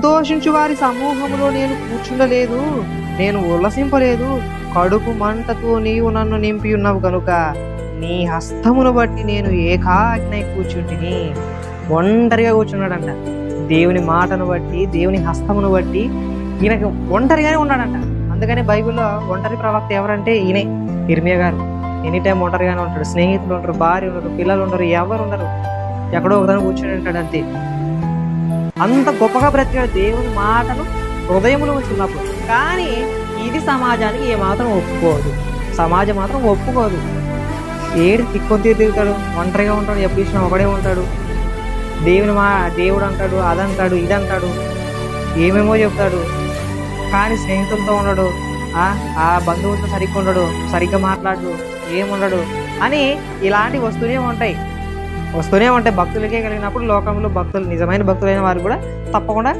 దోషించు వారి సమూహంలో నేను కూర్చుండలేదు నేను ఉల్లసింపలేదు. కడుపు మంటతో నీవు నన్ను నింపి ఉన్నావు కనుక నీ హస్తమును బట్టి నేను ఏకాగ్నై కూర్చుంటిని. ఒంటరిగా కూర్చున్నాడంట. దేవుని మాటను బట్టి దేవుని హస్తమును బట్టి ఈయనకు ఒంటరిగానే ఉన్నాడంట. అందుకని బైబిల్లో ఒంటరి ప్రవక్త ఎవరంటే ఈయనే. ఇర్మియా గారు. ఎనీ టైం ఒంటరిగానే ఉంటాడు. స్నేహితులు ఉంటారు భార్య ఉండరు పిల్లలు ఉండరు ఎవరు ఉండరు. ఎక్కడో ఒకదాని కూర్చొని ఉంటాడు అంతే అంత గొప్పగా బ్రతికిన దేవుని మాటను హృదయంలో వచ్చినప్పుడు కానీ ఇది సమాజానికి ఏమాత్రం ఒప్పుకోదు. సమాజం మాత్రం ఒప్పుకోదు. ఏడు తిక్కొని తిరుగుతాడు ఒంటరిగా ఉంటాడు ఎప్పుడు ఇచ్చినా ఒకడే ఉంటాడు. దేవుని మా దేవుడు అంటాడు అదంటాడు ఇదంటాడు ఏమేమో చెప్తాడు. కానీ స్నేహితులతో ఉండడు. ఆ ఆ బంధువులతో సరిగ్గా ఉండడు సరిగ్గా మాట్లాడు ఏముండడు అని ఇలాంటివి వస్తూనే ఉంటాయి. వస్తూనే ఉంటాయి. భక్తులకే కలిగినప్పుడు లోకంలో భక్తులు నిజమైన భక్తులైన వారు కూడా తప్పకుండా